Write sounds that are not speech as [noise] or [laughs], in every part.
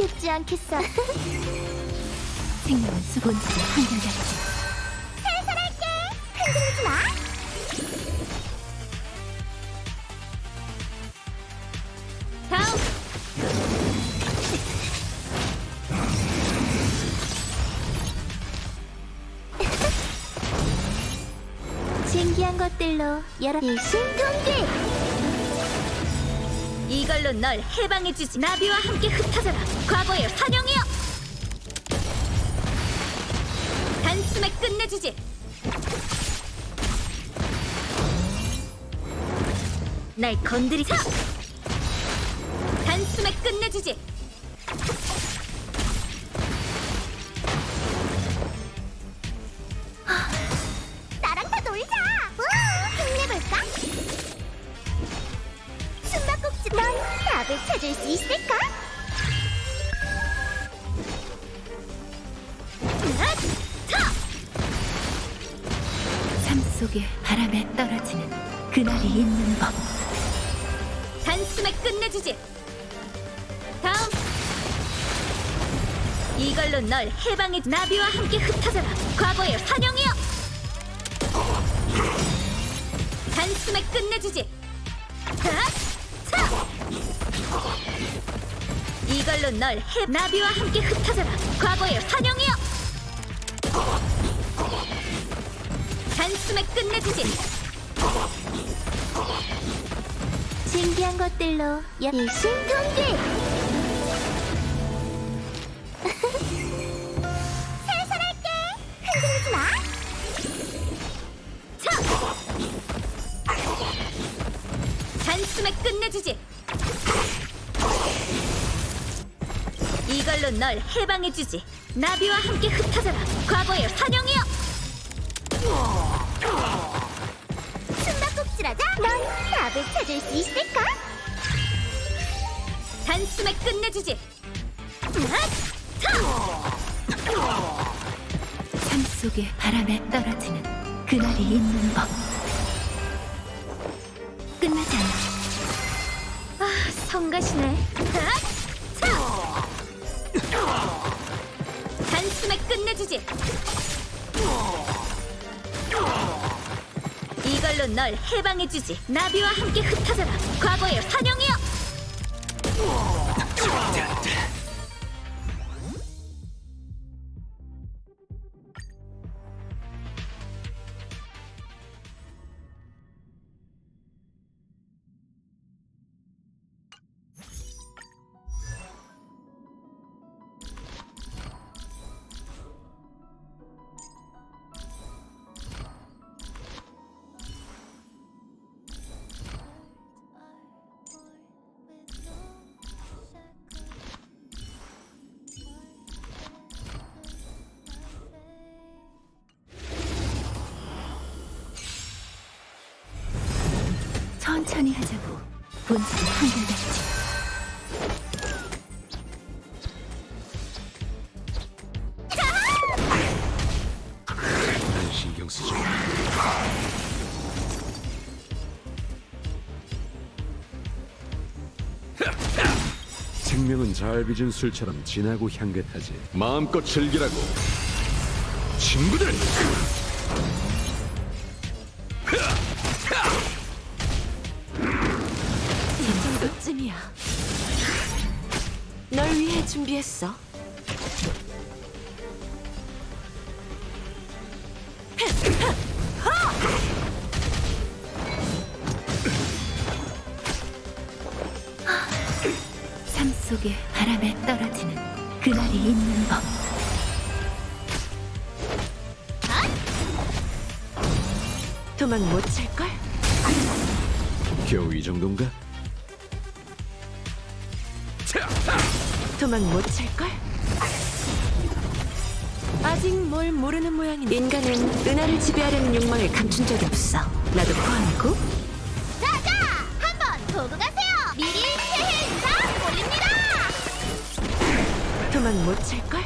쉽지 않겠어. [laughs] 생명은 수본질의 한결같이 살살할게. 흔들리지 마. 다음 [laughs] 신기한 것들로 여러 일심동기. 이걸로 널 해방해주지. 나비와 함께 흩어져라. 과거의 환영이여. 단숨에 끝내주지. 날 건드리자. 단숨에 끝내주지 답을 찾을 수 있을까? 삶 속에 바람에 떨어지는 그날이 있는 법. 단숨에 끝내주지. 다음. 이걸로 널 해방해 나비와 함께 흩어져라. 과거의 환영이여. 단숨에 끝내주지. 하! 차! 이걸로 널 해 나비와 함께 흩어져라 과거의 환영이여 단숨에 끝내주지 신기한 것들로 여 일심 동기. 살살할게. [laughs] 흔들리지 마. 차! 단숨에 끝내주지 이걸로 널 해방해주지 나비와 함께 흩어져라 과거의 환영이여 숨바꼭질하자. 넌 답을 찾을 수 있을까? 단숨에 끝내주지 으악! 차! 삶 속에 바람에 떨어지는 그날이 있는 법 끝나지 않아 아 성가시네 으악! 끝내주지. 이걸로 널 해방해주지. 나비와 함께 흩어져라. 과거의 환영이여 천천히 하자고 본질이 한결같이 난 신경 쓰지 마. 생명은 잘 빚은 술처럼 진하고 향긋하지. 마음껏 즐기라고. 친구들! 정도쯤이야 널 위해 준비했어 삶 속에 바람에 떨어지는 그날이 있는 법 도망 못 찰걸? 겨우 이 정도인가? 도망 못 찰걸? 아직 뭘 모르는 모양이네 인간은 은하를 지배하려는 욕망을 감춘 적이 없어 나도 포함이고 자자, 한번 보고 가세요. 미리 새해 인사 올립니다. 도망 못 찰걸?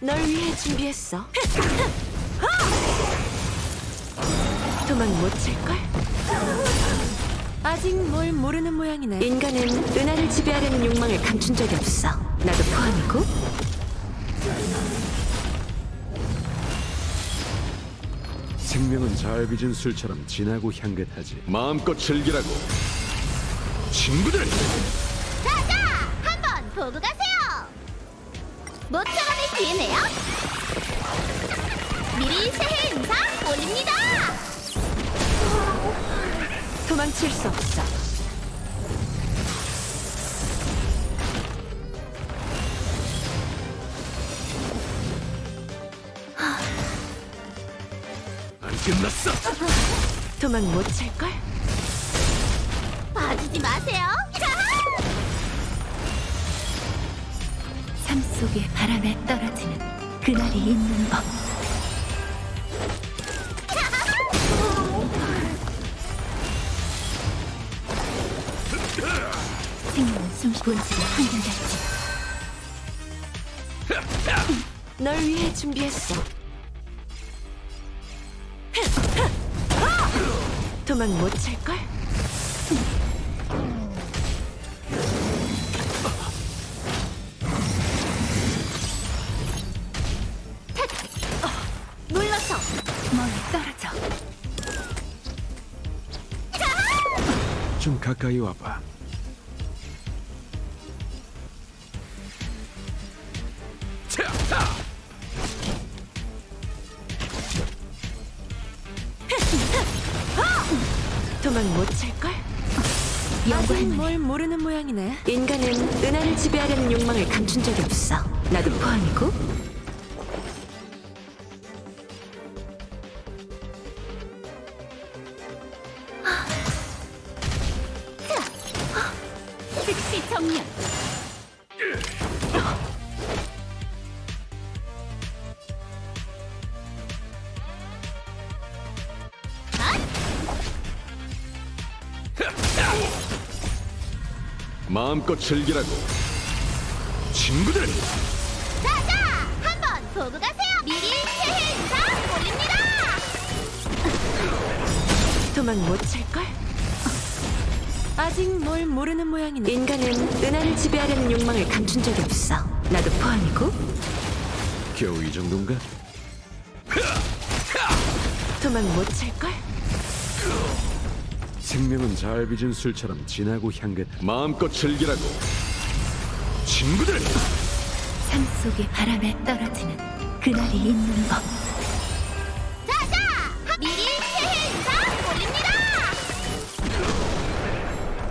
널 위해 준비했어 도망 못 찰걸? 아직 뭘 모르는 모양이네. 인간은 은하를 지배하려는 욕망을 감춘 적이 없어. 나도 포함이고. 생명은 잘 빚은 술처럼 진하고 향긋하지. 마음껏 즐기라고. 친구들! 자자, 한번 보고 가세요. 모처럼의 기회네요. 미리 새해 인사 올립니다. 도망칠 수 없어. 안 끝났어! 도망 못 찰걸? 봐주지 마세요. 삶 속의 바람에 떨어지는 그날이 있는 법. 본질의 한결같지. 널 위해 준비했어. 도망 못 찰걸? 물러서. 멀리 떨어져. 좀 가까이 와봐. 도망 못 찰걸? 아직 뭘 모르는 모양이네. 인간은 은하를 지배하려는 욕망을 감춘 적이 없어. 나도 포함이고. 마음껏 즐기라고. 친구들! 자자, 한번 보고 가세요. 미리 새해 인사 올립니다. 도망 못 찰걸? 아직 뭘 모르는 모양이네. 인간은 은하를 지배하려는 욕망을 감춘 적이 없어. 나도 포함이고. 겨우 이 정도인가? 도망 못 찰걸? 생명은 잘 빚은 술처럼 진하고 향긋. 마음껏 즐기라고. 친구들! 삶 속의 바람에 떨어지는 그날이 있는 법. 자자, 미리 새해 인사 올립니다.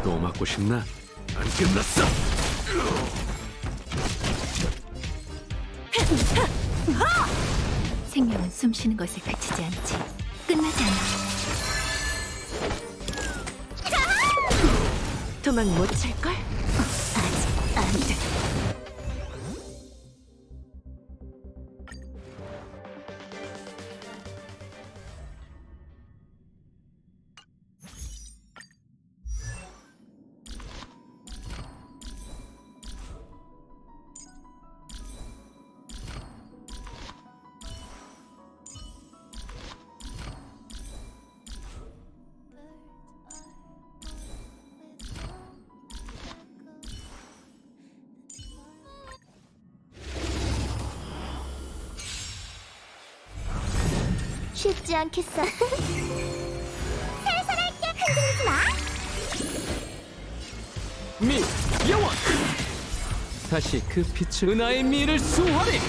또 맞고 싶나? 안 끝났어! 생명은 숨쉬는 것에 그치지 않지. 끝나지 않아. 도망 못 찰걸? 쉽지 않겠어. [laughs] 살살할게. 흔들리지 마. 미 영원 다시 그 빛을 은하의 미를 수호하리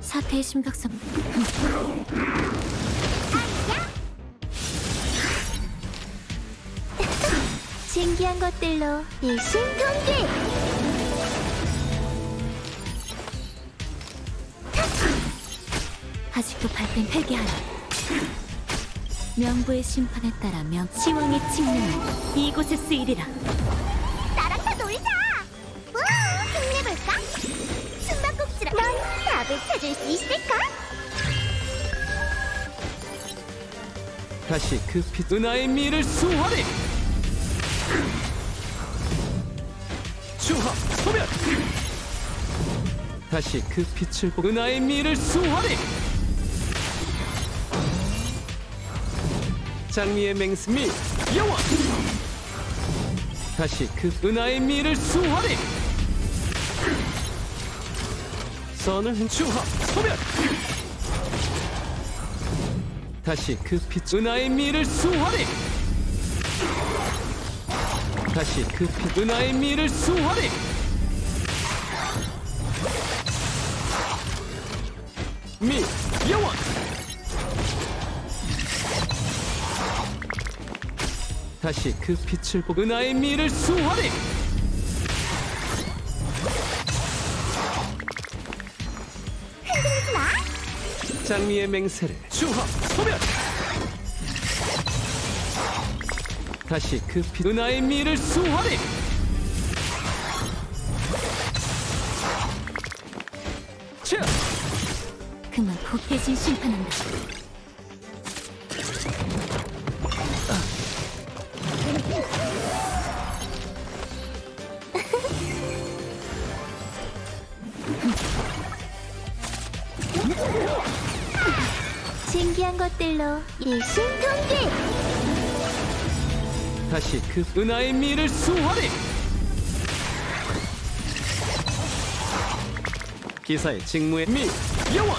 사태의 심각성. 신기한 [laughs] 것들로 일심동기. 아직도 발끈 회개하라. 명부의 심판에 따라 명 시왕의 칙령은 이곳에 쓰이리라. 나랑 다 놀자. 우, 힘내볼까? 숨바꼭질아. 넌 답을 찾을 수 있을까? 다시 그 빛 은하의 미를 수호하리 중화 소멸 다시 그 빛을 보 은하의 미를 수호하리 장미의 맹스미 여왕. 다시 그 은하의 미를 수호하리. 선을 흔추하 소멸. 다시 그 빛 은하의 미를 수호하리. 다시 그 빛 은하의 미를 수호하리. 미 여왕 다시 그 빛을 보고 은하의 미를 수호하리 흔들리지 마. 장미의 맹세를 주하 소멸 다시 그 빛 은하의 미를 수호하리 자 그만 복해진 심판한다. 다시 그 은하의 미를 수호하리. 기사의 직무의 미 여왕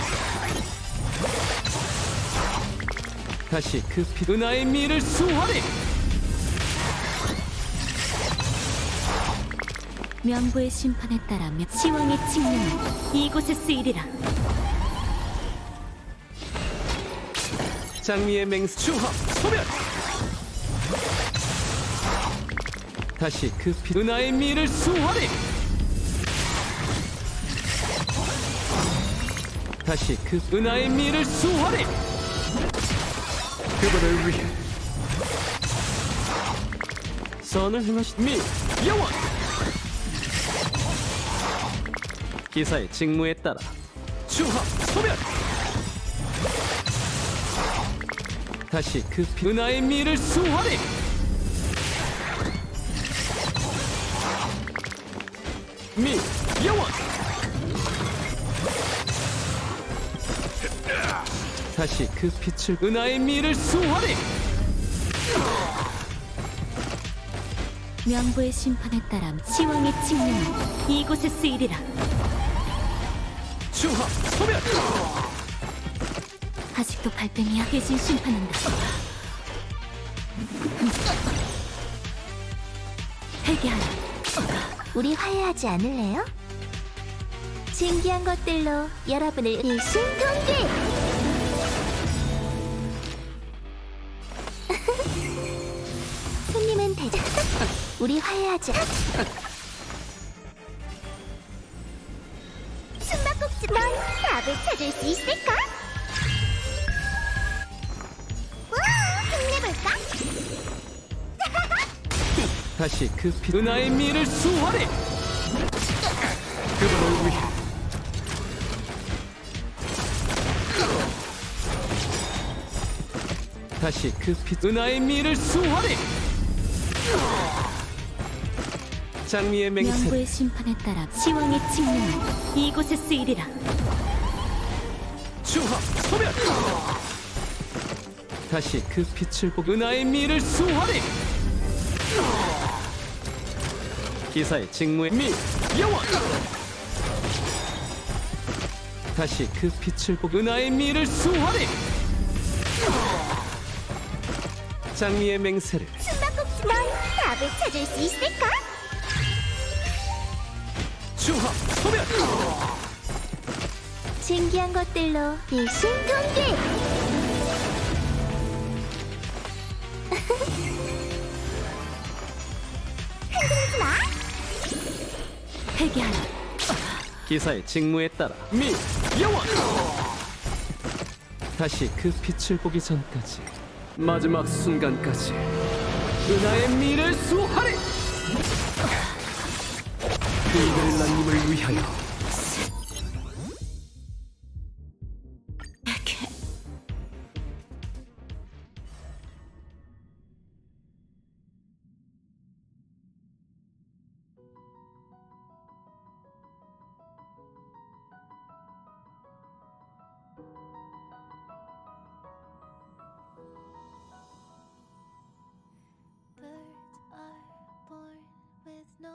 다시 그빛 은하의 미를 수호하리. 명부의 심판에 따라 시왕의 칙령은 이곳에 쓰이리라. 장미의 맹수 주하 소멸 다시 그 빛. 은하의 미를 수호하리. 다시 그 은하의 미를 수호하리. 그분을 위해 선을 행하시 미 여왕 기사의 직무에 따라 주하 소멸. 다시 그 빛. 은하의 미를 수호하리 미 여왕 다시 그 빛을 은하의 미를 수호하리 명부의 심판에 따라 시왕의 칙령은 이곳에 쓰이리라. 주하 소멸 아직도 발뺌이야. 대신 심판한다. 회개하라. 우리 화해하지 않을래요? 신기한 것들로 여러분을 일심동기. [laughs] 손님은 대장. 우리 화해하자. 숨바꼭질. 넌 답을 찾을 수 있을 다시 그 빛. 은하의 미를 수호하리. 그분을 위해. 다시 그 빛. 은하의 미를 수호하리. 장미의 맹세. 명부의 심판에 따라 시왕의 칙령은 이곳에 쓰이리라. 주하 소멸. 다시 그 빛을 보고 은하의 미를 수호하리 기사의 직무의 미 여왕 다시 그 빛을 보고 은하의 미를 수호하리 장미의 맹세를 숨바꼭질. 넌 답을 찾을 수 있을까? 주하 소멸 신기한 것들로 일심동기. 회개하라. 기사의 직무에 따라 미 여왕 다시 그 빛을 보기 전까지 마지막 순간까지 은하의 미를 수호하리! 이벨라님을 위하여